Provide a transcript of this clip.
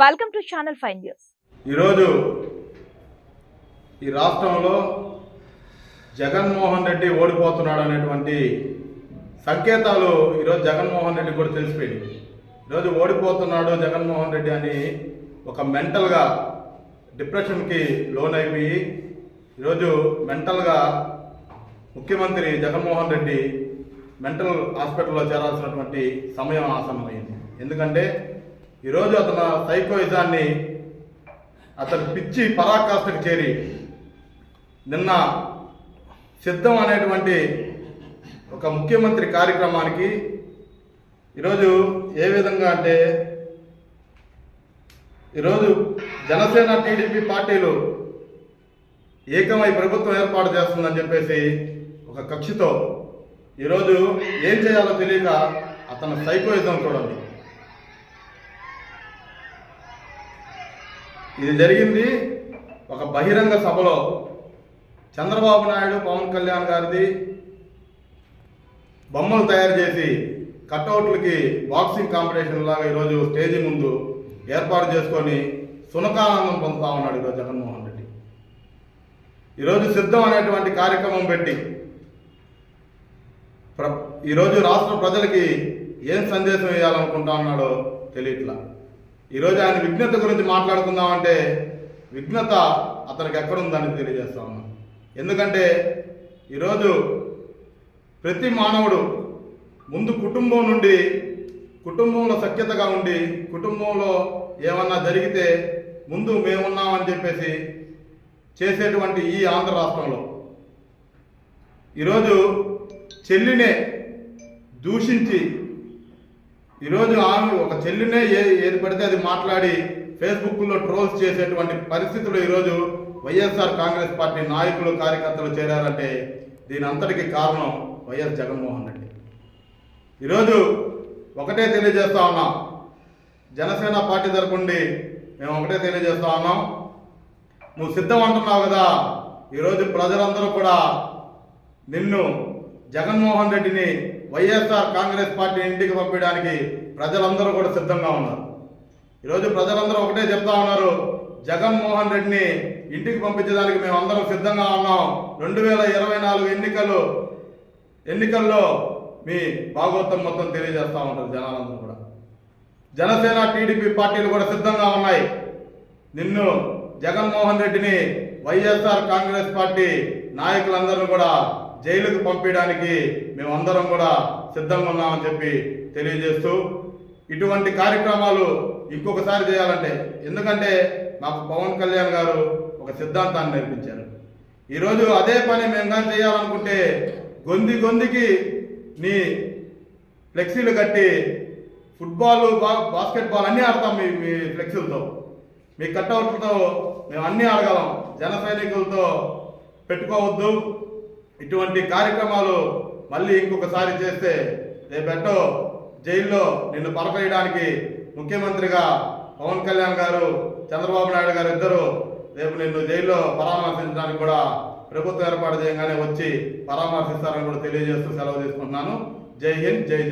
Welcome to channel five news ఈరోజు ఈ రాష్ట్రంలో జగన్మోహన్ రెడ్డి ఓడిపోతున్నాడు అనేటువంటి సంకేతాలు ఈరోజు జగన్మోహన్ రెడ్డి కూడా తెలిసిపోయింది ఈరోజు ఓడిపోతున్నాడు జగన్మోహన్ రెడ్డి అని ఒక మెంటల్గా డిప్రెషన్కి లోన్ అయిపోయి ఈరోజు మెంటల్గా ముఖ్యమంత్రి జగన్మోహన్ రెడ్డి మెంటల్ హాస్పిటల్లో చేరాల్సినటువంటి సమయం ఆసన్నమైంది. ఎందుకంటే ఈరోజు అతను సైకోయిజాన్ని అతను పిచ్చి పరాకాష్ఠకు చేరి నిన్న సిద్ధం అనేటువంటి ఒక ముఖ్యమంత్రి కార్యక్రమానికి ఈరోజు ఏ విధంగా అంటే ఈరోజు జనసేన టీడీపీ పార్టీలు ఏకమై ప్రభుత్వం ఏర్పాటు చేస్తుందని చెప్పేసి ఒక కక్షితో ఈరోజు ఏం చేయాలో తెలియక అతను సైకోయిజం చూడండి. ఇది జరిగింది ఒక బహిరంగ సభలో. చంద్రబాబు నాయుడు పవన్ కళ్యాణ్ గారిది బొమ్మలు తయారు చేసి కట్అవుట్లకి బాక్సింగ్ కాంపిటీషన్ లాగా ఈరోజు స్టేజి ముందు ఏర్పాటు చేసుకొని సునకానందం పొందుతా ఉన్నాడు ఈరోజు జగన్మోహన్ రెడ్డి. ఈరోజు సిద్ధం అనేటువంటి కార్యక్రమం పెట్టి ప్ర ఈరోజు రాష్ట్ర ప్రజలకి ఏం సందేశం ఇవ్వాలనుకుంటా ఉన్నాడో తెలియట్లా. ఈరోజు ఆయన విఘ్నత గురించి మాట్లాడుకుందామంటే విఘ్నత అతనికి ఎక్కడుందని తెలియజేస్తా ఉన్నాం. ఎందుకంటే ఈరోజు ప్రతి మానవుడు ముందు కుటుంబం నుండి కుటుంబంలో సఖ్యతగా ఉండి కుటుంబంలో ఏమన్నా జరిగితే ముందు మేమున్నామని చెప్పేసి చేసేటువంటి ఈ ఆంధ్ర రాష్ట్రంలో ఈరోజు చెల్లినే దూషించి ఈరోజు ఆమె ఒక చెల్లినే ఏ ఏది పడితే అది మాట్లాడి ఫేస్బుక్లో ట్రోల్స్ చేసేటువంటి పరిస్థితులు ఈరోజు వైఎస్ఆర్ కాంగ్రెస్ పార్టీ నాయకులు కార్యకర్తలు చేరారంటే దీని అంతటికి కారణం వైఎస్ జగన్మోహన్ రెడ్డి. ఈరోజు ఒకటే తెలియజేస్తా ఉన్నాం జనసేన పార్టీ తరపుండి మేము ఒకటే తెలియజేస్తా ఉన్నాం. నువ్వు సిద్ధం అంటున్నావు కదా ఈరోజు ప్రజలందరూ కూడా నిన్ను జగన్మోహన్ రెడ్డిని వైఎస్ఆర్ కాంగ్రెస్ పార్టీ ఇంటికి పంపించడానికి ప్రజలందరూ కూడా సిద్ధంగా ఉన్నారు. ఈరోజు ప్రజలందరూ ఒకటే చెప్తా ఉన్నారు జగన్మోహన్ రెడ్డిని ఇంటికి పంపించడానికి మేము అందరం సిద్ధంగా ఉన్నాం. రెండు వేల ఇరవై నాలుగు ఎన్నికలు ఎన్నికల్లో మీ భాగోత్వం మొత్తం తెలియజేస్తూ ఉంటారు జనాలందరూ కూడా. జనసేన టీడీపీ పార్టీలు కూడా సిద్ధంగా ఉన్నాయి. నిన్ను జగన్మోహన్ రెడ్డిని వైఎస్ఆర్ కాంగ్రెస్ పార్టీ నాయకులందరూ కూడా జైలుకు పంపించడానికి మేమందరం కూడా సిద్ధంగా ఉన్నామని చెప్పి తెలియజేస్తూ ఇటువంటి కార్యక్రమాలు ఇంకొకసారి చేయాలంటే ఎందుకంటే మాకు పవన్ కళ్యాణ్ గారు ఒక సిద్ధాంతాన్ని నేర్పించారు. ఈరోజు అదే పని మేము కానీ చేయాలనుకుంటే గొంది గొందికి నీ ఫ్లెక్సీలు కట్టి ఫుట్బాల్ బా బాస్కెట్బాల్ అన్నీ ఆడతాం మీ మీ ఫ్లెక్సీలతో. మీ కట్అవుట్లతో మేము అన్నీ ఆడగలం. జన సైనికులతో పెట్టుకోవద్దు. ఇటువంటి కార్యక్రమాలు మళ్ళీ ఇంకొకసారి చేస్తే రేపెట్టో జైల్లో నిన్ను పరపేయడానికి ముఖ్యమంత్రిగా పవన్ కళ్యాణ్ గారు చంద్రబాబు నాయుడు గారు ఇద్దరు రేపు నిన్ను జైల్లో పరామర్శించడానికి కూడా ప్రభుత్వం ఏర్పాటు చేయగానే వచ్చి పరామర్శిస్తారని కూడా తెలియజేస్తూ సెలవు తీసుకుంటున్నాను. జై హింద్ జై జన్